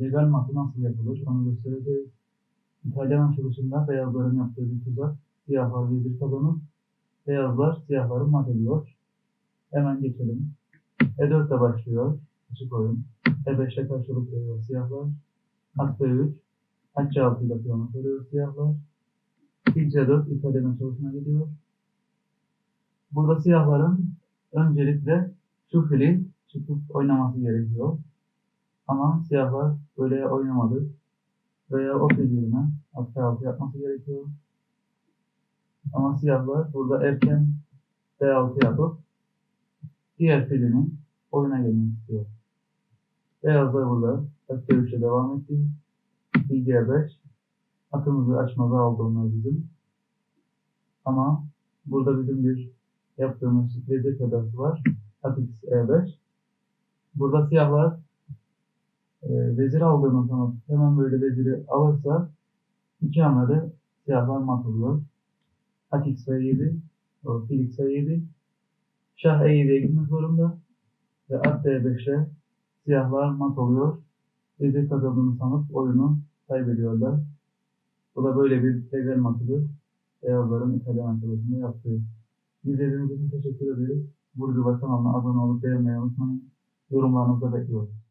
legal matı nasıl yapılır onu göstereceğiz. İtalyan açılışında beyazların yaptığı bir tuzak. Siyahlar vezir kazanır. Beyazlar siyahları mat ediyor. Hemen geçelim. E4 ile başlıyor. Açık oyun. E5'te karşılık veriyor siyahlar. At B3. At C6 ile piyonu soruyor siyahlar. Fil C4 İtalyan açılışına gidiyor. Burada siyahların öncelikle şu fili çıkıp oynaması gerekiyor. Ama siyahlar böyle oynamadı. Veya o fil yerine at C6 yapması gerekiyor. Ama siyahlar burada erken D6 yapıp diğer filini oyuna gelmek istiyor. Beyazlar burada at dövüşe devam etti. Fil G5 atımızı açmaza aldı onlar bizim. Ama burada bizim bir yaptığımız vezir kadası var. At X E5. Burada siyahlar e, vezir aldığını sanıp hemen böyle veziri alırsa iki hamlede siyahlar mat oluyor. At X F7 o fil X F7 Şah E7'ye gitmek zorunda ve at D5'e siyahlar mat oluyor. Vezir kazandığını sanıp oyunu kaybediyorlar. Bu da böyle bir legal matıdır. Beyazların İtalyan arkadaşında yaptığı. İzlediğiniz için teşekkür ederiz. Burcu ve kanalına abone olup beğenmeyi unutmayın. Yorumlarınızı bekliyorum.